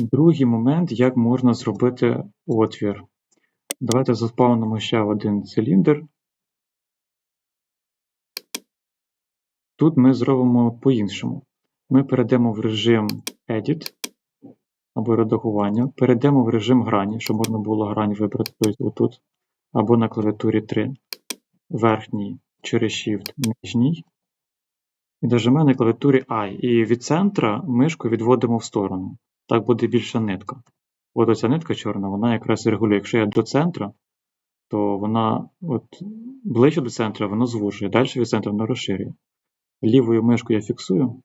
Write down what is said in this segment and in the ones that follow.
Другий момент, як можна зробити отвір. Давайте заспавнимо ще один циліндр. Тут ми зробимо по-іншому. Ми перейдемо в режим Edit або редагування, перейдемо в режим грані, щоб можна було грань вибрати тобто отут, або на клавіатурі 3, верхній через Shift, нижній. І нажимаємо на клавіатурі I. І від центра мишку відводимо в сторону. Так буде більша нитка. От оця нитка чорна, вона якраз регулює. Якщо я до центра, то вона от ближче до центра воно звужує, далі від центру воно розширює. Лівою мишкою я фіксую.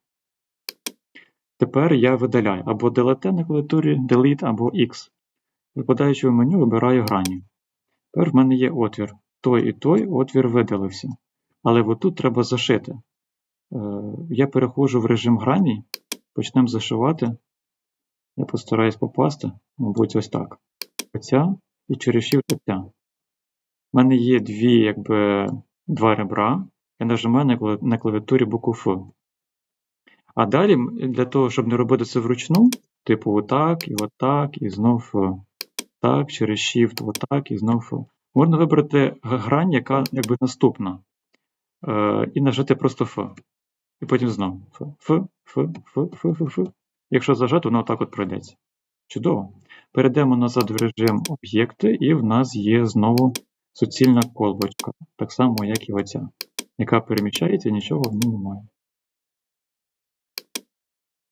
Тепер я видаляю або Delete на клавіатурі, Delete або X. Випадаючи в меню, вибираю грані. Тепер в мене є отвір. Той і той отвір видалився. Але отут треба зашити. Е, Я переходжу в режим грані, почнемо зашивати. Я постараюсь попасти, мабуть, ось так. Оця і Shift оця. У мене є дві, якби, два ребра. Я нажимаю на клаві- на клавіатурі букву F. А далі, для того, щоб не робити це вручну, типу отак, і отак, і знов Так, через Shift, отак, і знов. Можна вибрати грань, яка якби наступна. Е, і нажати просто F. І потім знов F, F, F, F, F, F, F. Якщо зажати, воно отак от пройдеться. Чудово. Перейдемо назад в режим об'єкти, і в нас є знову суцільна колбочка, так само, як і оця, яка переміщається нічого в ній немає.